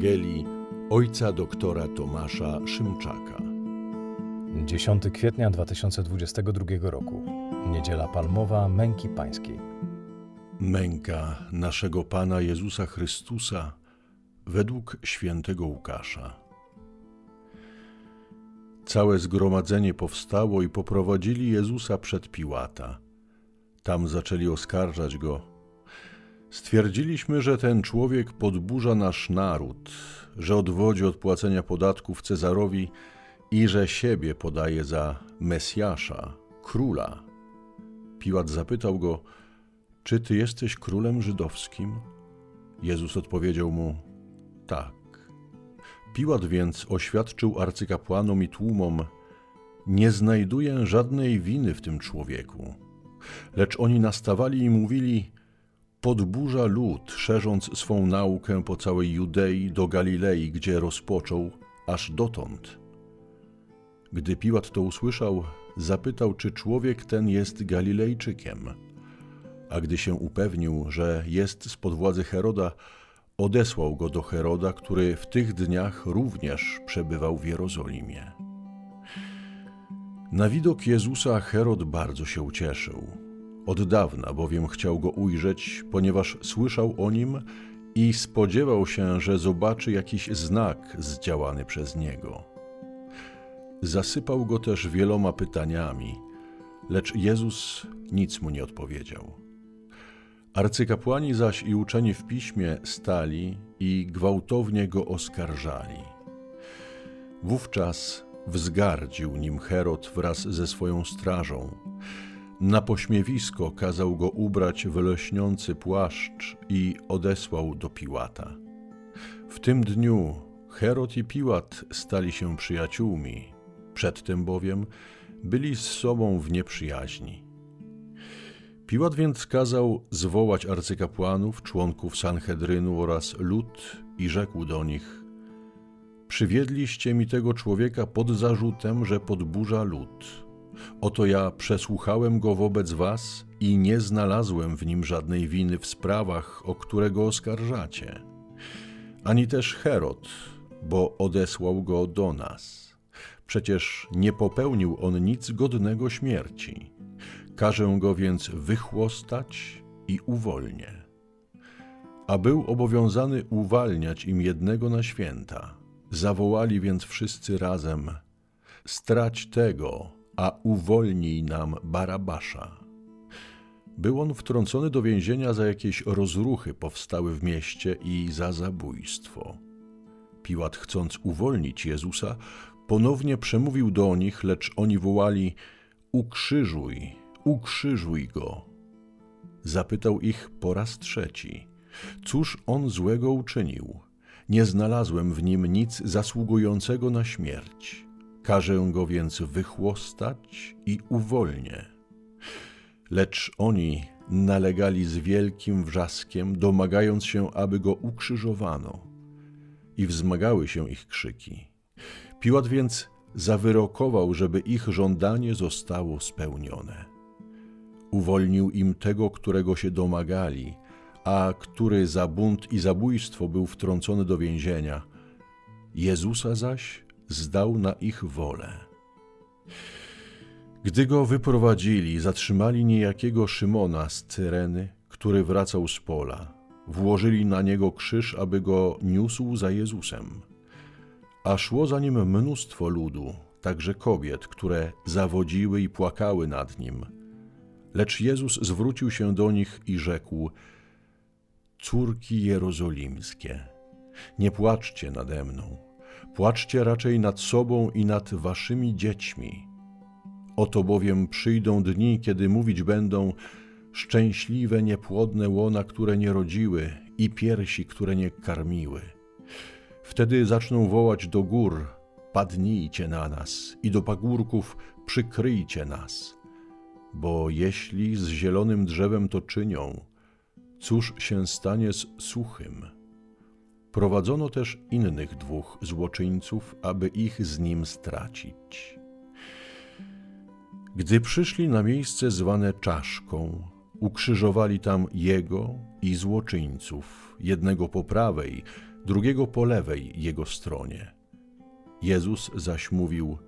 Ewangelii ojca doktora Tomasza Szymczaka. 10 kwietnia 2022 roku. Niedziela Palmowa Męki Pańskiej. Męka naszego Pana Jezusa Chrystusa według świętego Łukasza. Całe zgromadzenie powstało i poprowadzili Jezusa przed Piłata. Tam zaczęli oskarżać go. Stwierdziliśmy, że ten człowiek podburza nasz naród, że odwodzi od płacenia podatków Cezarowi i że siebie podaje za Mesjasza, króla. Piłat zapytał go, czy ty jesteś królem żydowskim? Jezus odpowiedział mu, tak. Piłat więc oświadczył arcykapłanom i tłumom, nie znajduję żadnej winy w tym człowieku. Lecz oni nastawali i mówili, podburza lud, szerząc swą naukę po całej Judei do Galilei, gdzie rozpoczął, aż dotąd. Gdy Piłat to usłyszał, zapytał, czy człowiek ten jest Galilejczykiem. A gdy się upewnił, że jest spod władzy Heroda, odesłał go do Heroda, który w tych dniach również przebywał w Jerozolimie. Na widok Jezusa Herod bardzo się ucieszył. Od dawna bowiem chciał go ujrzeć, ponieważ słyszał o nim i spodziewał się, że zobaczy jakiś znak zdziałany przez niego. Zasypał go też wieloma pytaniami, lecz Jezus nic mu nie odpowiedział. Arcykapłani zaś i uczeni w piśmie stali i gwałtownie go oskarżali. Wówczas wzgardził nim Herod wraz ze swoją strażą. Na pośmiewisko kazał go ubrać w leśniący płaszcz i odesłał do Piłata. W tym dniu Herod i Piłat stali się przyjaciółmi, przedtem bowiem byli z sobą w nieprzyjaźni. Piłat więc kazał zwołać arcykapłanów, członków Sanhedrynu oraz lud i rzekł do nich: Przywiedliście mi tego człowieka pod zarzutem, że podburza lud. Oto ja przesłuchałem go wobec was i nie znalazłem w nim żadnej winy w sprawach, o które go oskarżacie. Ani też Herod, bo odesłał go do nas. Przecież nie popełnił on nic godnego śmierci. Każę go więc wychłostać i uwolnię. A był obowiązany uwalniać im jednego na święta. Zawołali więc wszyscy razem: Strać tego, a uwolnij nam Barabasza. Był on wtrącony do więzienia za jakieś rozruchy powstałe w mieście i za zabójstwo. Piłat, chcąc uwolnić Jezusa, ponownie przemówił do nich, lecz oni wołali: Ukrzyżuj, ukrzyżuj go. Zapytał ich po raz trzeci: Cóż on złego uczynił? Nie znalazłem w nim nic zasługującego na śmierć. Każę go więc wychłostać i uwolnię. Lecz oni nalegali z wielkim wrzaskiem, domagając się, aby go ukrzyżowano. I wzmagały się ich krzyki. Piłat więc zawyrokował, żeby ich żądanie zostało spełnione. Uwolnił im tego, którego się domagali, a który za bunt i zabójstwo był wtrącony do więzienia. Jezusa zaś zdał na ich wolę. Gdy go wyprowadzili, zatrzymali niejakiego Szymona z Cyreny, który wracał z pola. Włożyli na niego krzyż, aby go niósł za Jezusem. A szło za nim mnóstwo ludu, także kobiet, które zawodziły i płakały nad nim. Lecz Jezus zwrócił się do nich i rzekł: Córki jerozolimskie, nie płaczcie nade mną, płaczcie raczej nad sobą i nad waszymi dziećmi. Oto bowiem przyjdą dni, kiedy mówić będą: Szczęśliwe niepłodne łona, które nie rodziły, i piersi, które nie karmiły. Wtedy zaczną wołać do gór: Padnijcie na nas, i do pagórków: Przykryjcie nas. Bo jeśli z zielonym drzewem to czynią, cóż się stanie z suchym? Prowadzono też innych dwóch złoczyńców, aby ich z nim stracić. Gdy przyszli na miejsce zwane czaszką, ukrzyżowali tam jego i złoczyńców, jednego po prawej, drugiego po lewej jego stronie. Jezus zaś mówił: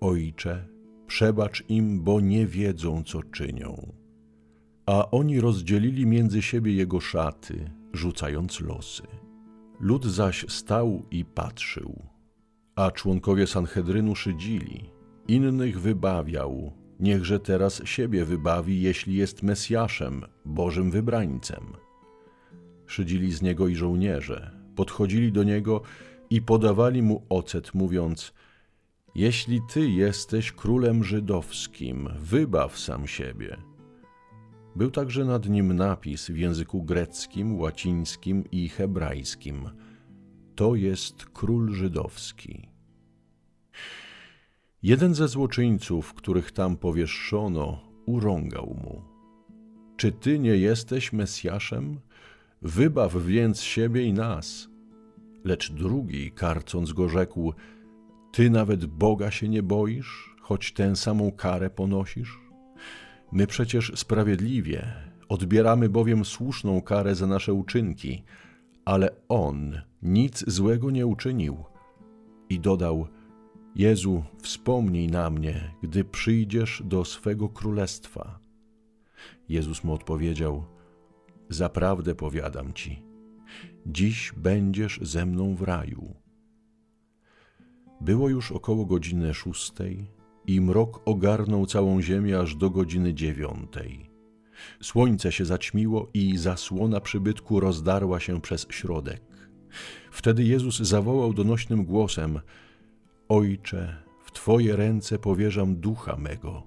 Ojcze, przebacz im, bo nie wiedzą, co czynią. A oni rozdzielili między siebie jego szaty, rzucając losy. Lud zaś stał i patrzył, a członkowie Sanhedrynu szydzili. Innych wybawiał, niechże teraz siebie wybawi, jeśli jest Mesjaszem, Bożym wybrańcem. Szydzili z niego i żołnierze, podchodzili do niego i podawali mu ocet, mówiąc: Jeśli ty jesteś królem żydowskim, wybaw sam siebie. Był także nad nim napis w języku greckim, łacińskim i hebrajskim: To jest król żydowski. Jeden ze złoczyńców, których tam powieszczono, urągał mu: Czy ty nie jesteś Mesjaszem? Wybaw więc siebie i nas. Lecz drugi, karcąc go, rzekł: Ty nawet Boga się nie boisz, choć tę samą karę ponosisz? My przecież sprawiedliwie, odbieramy bowiem słuszną karę za nasze uczynki, ale on nic złego nie uczynił. I dodał: Jezu, wspomnij na mnie, gdy przyjdziesz do swego królestwa. Jezus mu odpowiedział: Zaprawdę powiadam ci, dziś będziesz ze mną w raju. Było już około godziny szóstej i mrok ogarnął całą ziemię aż do godziny dziewiątej. Słońce się zaćmiło i zasłona przybytku rozdarła się przez środek. Wtedy Jezus zawołał donośnym głosem: Ojcze, w Twoje ręce powierzam ducha mego.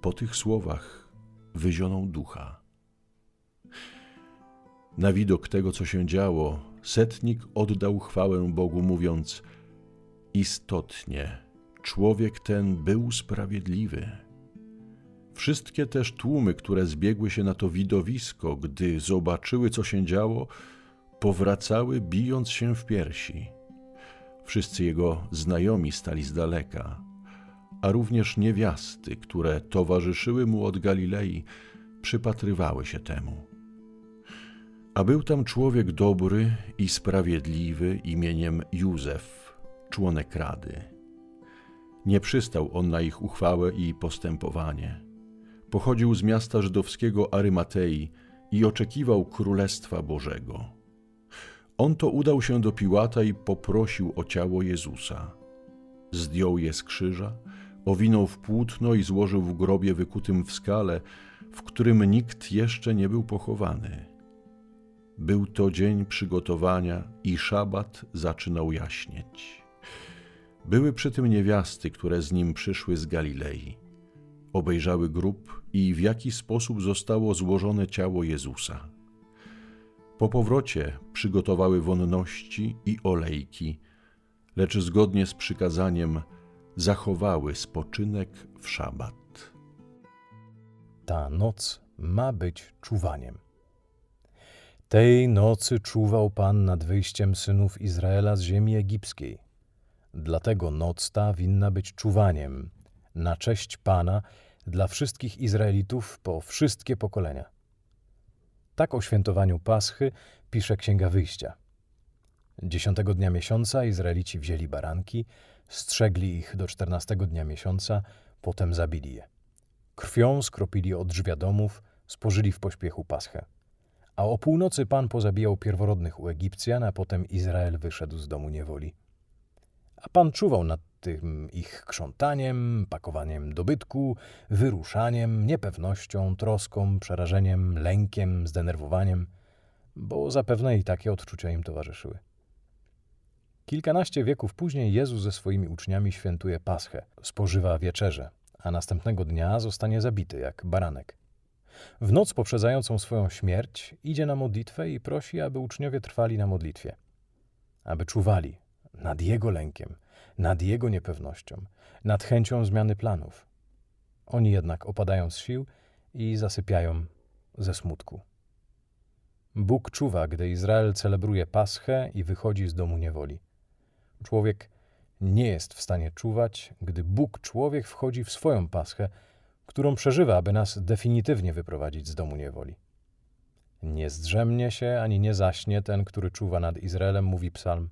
Po tych słowach wyzionął ducha. Na widok tego, co się działo, setnik oddał chwałę Bogu, mówiąc: Istotnie, człowiek ten był sprawiedliwy. Wszystkie też tłumy, które zbiegły się na to widowisko, gdy zobaczyły, co się działo, powracały, bijąc się w piersi. Wszyscy jego znajomi stali z daleka, a również niewiasty, które towarzyszyły mu od Galilei, przypatrywały się temu. A był tam człowiek dobry i sprawiedliwy imieniem Józef, członek rady. Nie przystał on na ich uchwałę i postępowanie. Pochodził z miasta żydowskiego Arymatei i oczekiwał Królestwa Bożego. On to udał się do Piłata i poprosił o ciało Jezusa. Zdjął je z krzyża, owinął w płótno i złożył w grobie wykutym w skale, w którym nikt jeszcze nie był pochowany. Był to dzień przygotowania i szabat zaczynał jaśnieć. Były przy tym niewiasty, które z nim przyszły z Galilei. Obejrzały grób i w jaki sposób zostało złożone ciało Jezusa. Po powrocie przygotowały wonności i olejki, lecz zgodnie z przykazaniem zachowały spoczynek w szabat. Ta noc ma być czuwaniem. Tej nocy czuwał Pan nad wyjściem synów Izraela z ziemi egipskiej. Dlatego noc ta winna być czuwaniem na cześć Pana dla wszystkich Izraelitów po wszystkie pokolenia. Tak o świętowaniu Paschy pisze Księga Wyjścia. Dziesiątego dnia miesiąca Izraelici wzięli baranki, strzegli ich do czternastego dnia miesiąca, potem zabili je. Krwią skropili od drzwi domów, spożyli w pośpiechu Paschę. A o północy Pan pozabijał pierworodnych u Egipcjan, a potem Izrael wyszedł z domu niewoli. A Pan czuwał nad tym ich krzątaniem, pakowaniem dobytku, wyruszaniem, niepewnością, troską, przerażeniem, lękiem, zdenerwowaniem, bo zapewne i takie odczucia im towarzyszyły. Kilkanaście wieków później Jezus ze swoimi uczniami świętuje Paschę, spożywa wieczerzę, a następnego dnia zostanie zabity jak baranek. W noc poprzedzającą swoją śmierć idzie na modlitwę i prosi, aby uczniowie trwali na modlitwie, aby czuwali nad jego lękiem, nad jego niepewnością, nad chęcią zmiany planów. Oni jednak opadają z sił i zasypiają ze smutku. Bóg czuwa, gdy Izrael celebruje Paschę i wychodzi z domu niewoli. Człowiek nie jest w stanie czuwać, gdy Bóg człowiek wchodzi w swoją Paschę, którą przeżywa, aby nas definitywnie wyprowadzić z domu niewoli. Nie zdrzemnie się ani nie zaśnie ten, który czuwa nad Izraelem, mówi psalm.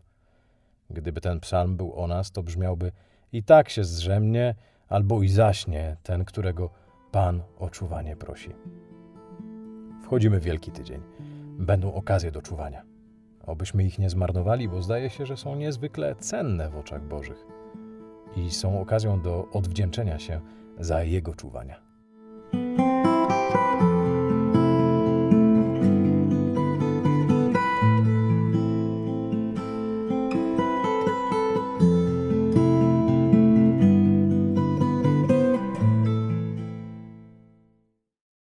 Gdyby ten psalm był o nas, to brzmiałby i tak się zdrzemnie, albo i zaśnie ten, którego Pan o czuwanie prosi. Wchodzimy w Wielki Tydzień. Będą okazje do czuwania. Obyśmy ich nie zmarnowali, bo zdaje się, że są niezwykle cenne w oczach Bożych i są okazją do odwdzięczenia się za Jego czuwania.